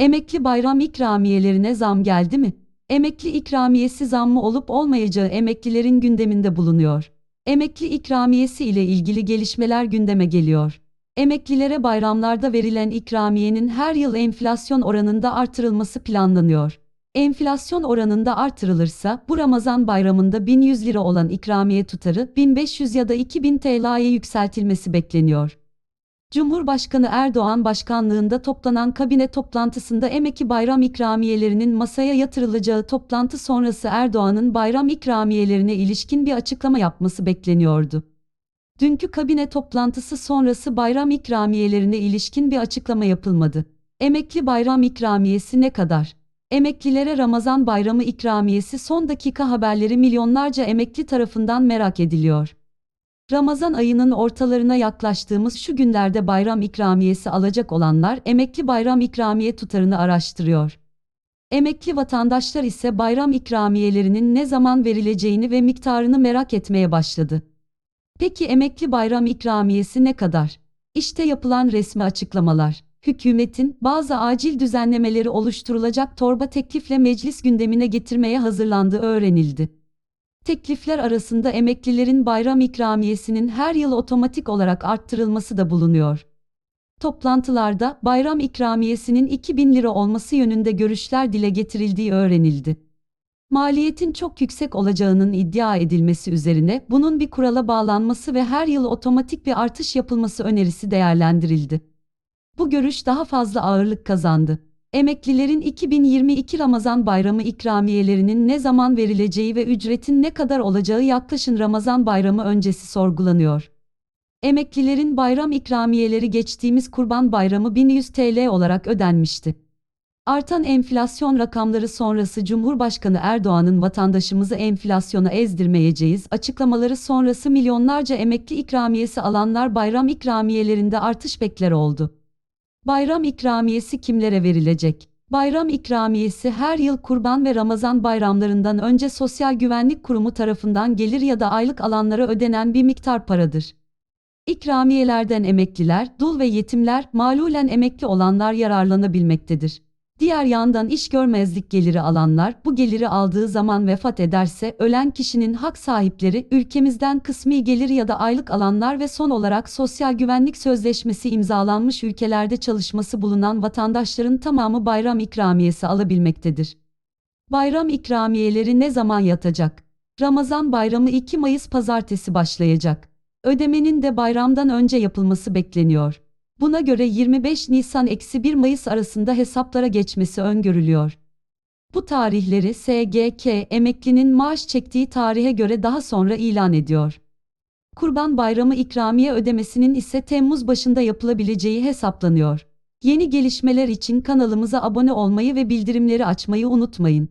Emekli bayram ikramiyelerine zam geldi mi? Emekli ikramiyesi zammı olup olmayacağı emeklilerin gündeminde bulunuyor. Emekli ikramiyesi ile ilgili gelişmeler gündeme geliyor. Emeklilere bayramlarda verilen ikramiyenin her yıl enflasyon oranında artırılması planlanıyor. Enflasyon oranında artırılırsa bu Ramazan bayramında 1100 lira olan ikramiye tutarı 1500 ya da 2000 TL'ye yükseltilmesi bekleniyor. Cumhurbaşkanı Erdoğan başkanlığında toplanan kabine toplantısında emekli bayram ikramiyelerinin masaya yatırılacağı toplantı sonrası Erdoğan'ın bayram ikramiyelerine ilişkin bir açıklama yapması bekleniyordu. Dünkü kabine toplantısı sonrası bayram ikramiyelerine ilişkin bir açıklama yapılmadı. Emekli bayram ikramiyesi ne kadar? Emeklilere Ramazan bayramı ikramiyesi son dakika haberleri milyonlarca emekli tarafından merak ediliyor. Ramazan ayının ortalarına yaklaştığımız şu günlerde bayram ikramiyesi alacak olanlar emekli bayram ikramiye tutarını araştırıyor. Emekli vatandaşlar ise bayram ikramiyelerinin ne zaman verileceğini ve miktarını merak etmeye başladı. Peki emekli bayram ikramiyesi ne kadar? İşte yapılan resmi açıklamalar. Hükümetin bazı acil düzenlemeleri oluşturulacak torba teklifle meclis gündemine getirmeye hazırlandığı öğrenildi. Teklifler arasında emeklilerin bayram ikramiyesinin her yıl otomatik olarak arttırılması da bulunuyor. Toplantılarda bayram ikramiyesinin 2000 lira olması yönünde görüşler dile getirildiği öğrenildi. Maliyetin çok yüksek olacağının iddia edilmesi üzerine bunun bir kurala bağlanması ve her yıl otomatik bir artış yapılması önerisi değerlendirildi. Bu görüş daha fazla ağırlık kazandı. Emeklilerin 2022 Ramazan bayramı ikramiyelerinin ne zaman verileceği ve ücretin ne kadar olacağı yaklaşın Ramazan bayramı öncesi sorgulanıyor. Emeklilerin bayram ikramiyeleri geçtiğimiz Kurban Bayramı 1100 TL olarak ödenmişti. Artan enflasyon rakamları sonrası Cumhurbaşkanı Erdoğan'ın vatandaşımızı enflasyona ezdirmeyeceğiz açıklamaları sonrası milyonlarca emekli ikramiyesi alanlar bayram ikramiyelerinde artış bekler oldu. Bayram ikramiyesi kimlere verilecek? Bayram ikramiyesi her yıl Kurban ve Ramazan bayramlarından önce Sosyal Güvenlik Kurumu tarafından gelir ya da aylık alanlara ödenen bir miktar paradır. İkramiyelerden emekliler, dul ve yetimler, malulen emekli olanlar yararlanabilmektedir. Diğer yandan iş görmezlik geliri alanlar bu geliri aldığı zaman vefat ederse ölen kişinin hak sahipleri ülkemizden kısmi gelir ya da aylık alanlar ve son olarak sosyal güvenlik sözleşmesi imzalanmış ülkelerde çalışması bulunan vatandaşların tamamı bayram ikramiyesi alabilmektedir. Bayram ikramiyeleri ne zaman yatacak? Ramazan bayramı 2 Mayıs pazartesi başlayacak. Ödemenin de bayramdan önce yapılması bekleniyor. Buna göre 25 Nisan-1 Mayıs arasında hesaplara geçmesi öngörülüyor. Bu tarihleri SGK emeklinin maaş çektiği tarihe göre daha sonra ilan ediyor. Kurban Bayramı ikramiye ödemesinin ise Temmuz başında yapılabileceği hesaplanıyor. Yeni gelişmeler için kanalımıza abone olmayı ve bildirimleri açmayı unutmayın.